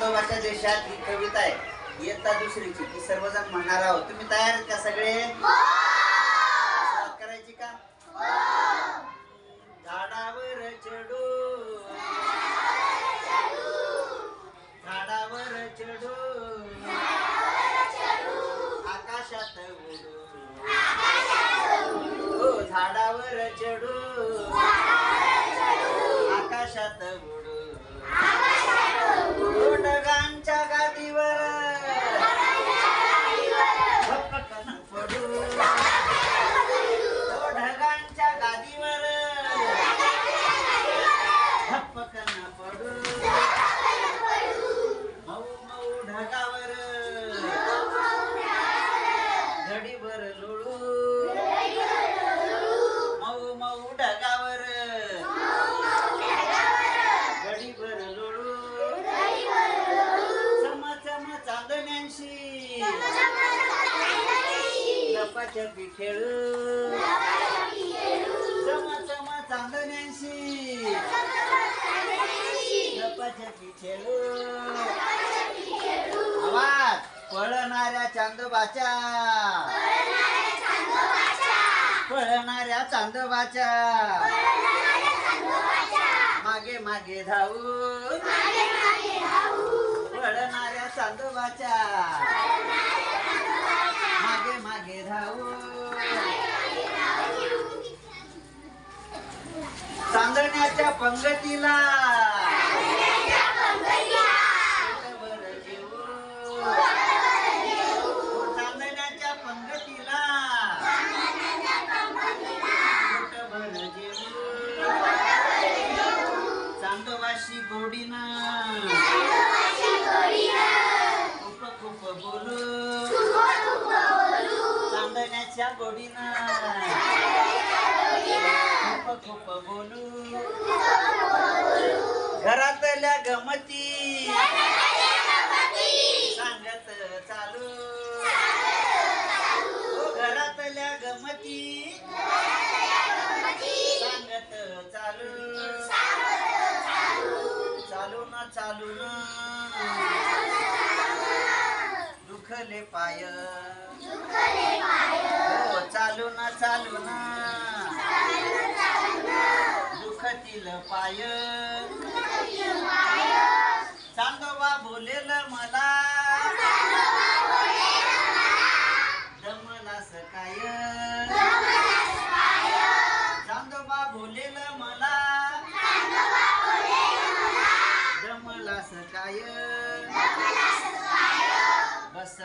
चांदोबाच्या देशात ही कविता आहे. इयत्ता दुसरीची. ती सर्वजण म्हणणार आहोत. तुम्ही तयार आहेत का सगळे? सुरुवात करायची का? झाडावर चढू. झाडावर चढू. आकाशात उडू. हो झाडावर चढू. घडीभर लोळू मऊ मऊ ढगावर गडीवर लोळू चम चम चांदण्यांशी. लपाछपी खेळू. चम चम चांदण्यांशी. लपाछपी खेळू. आवाज. पळणाऱ्या चांदोबाच्या. पळणाऱ्या मागे मागे धावू. पळणाऱ्या चांदोबाच्या मागे मागे धावू. चांदण्याच्या पंगतीला. अशी गोडीनं. खूप खूप बोलू. चांदण्याच्या गोडीनं. खूप खूप बोलू. घरातल्या गमती. ना चालू ना दुखले पाय. हो चालू ना चालू ना दुखतील पाय. चांदोबा बोलेल मला.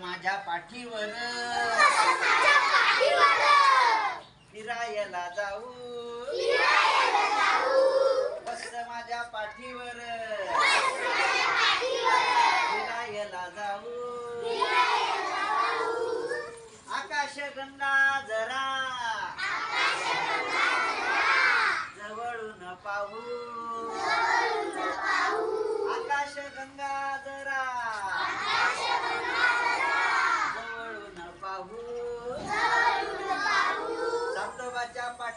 माझ्या पाठीवर.